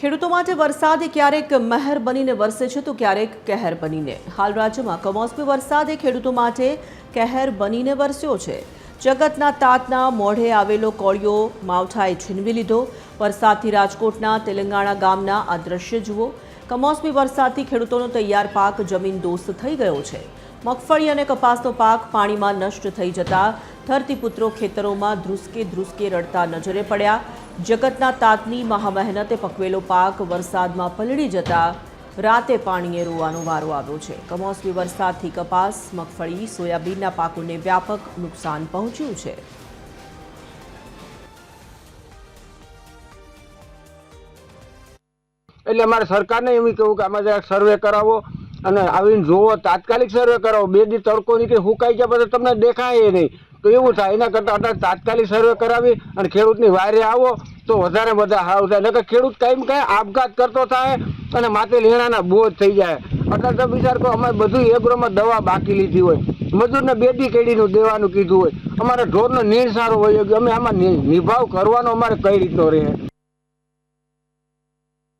ખેડૂતો માટે વરસાદ ક્યારેક મહેર બનીને વરસે છે, તો ક્યારેક કહેર બનીને. હાલ રાજ્યમાં કમોસમી વરસાદે ખેડૂતો માટે કહેર બનીને વરસ્યો છે. જગતના તાતના મોઢે આવેલો કોળિયો માવઠાએ છીનવી લીધો. વરસાદથી રાજકોટના તેલંગાણા ગામના આ દ્રશ્ય જુઓ. કમોસમી વરસાદથી ખેડૂતોનો તૈયાર પાક જમીન દોસ્ત થઈ ગયો છે. મગફળી અને કપાસનો પાક પાણીમાં નષ્ટ થઈ જતા ધરતીપુત્રો ખેતરોમાં ધ્રુસકે ધ્રુસકે રડતા નજરે પડ્યા. જગતના તાતની મહામહેનતે પકવેલો પાક વરસાદમાં પલળી જતા રાતે પાણીએ રોવાનો વારો આવ્યો છે. કમોસમી વરસાદથી કપાસ, મગફળી, સોયાબીનના પાકોને વ્યાપક નુકસાન પહોંચ્યું છે. એટલે અમારે સરકારને એમ કહ્યું કે આમાં જરાક સર્વે કરાવો અને આવીને જોવો, તાત્કાલિક સર્વે કરાવો. બે દી તડકો નીકળી, હુકાઈ જાય પછી તમને દેખાય નહીં. તો એવું થાય, એના કરતાં તાત્કાલિક સર્વે કરાવી અને ખેડૂતની વાયરે આવો. તો વધારે બધા સારું થાય. નકર ખેડૂત કાંઈ કાંઈ આપઘાત કરતો થાય અને માથે લીણાના બોજ થઈ જાય. એટલે તમે વિચાર કરો, અમારે બધું એગ્રોમાં દવા બાકી લીધી હોય. મજૂરને બેટી કેડીનું દેવાનું કીધું હોય. અમારે ઢોરનો નીણ સારો હોય અમે આમાં નિભાવ કરવાનો અમારે કઈ રીતનો રહે?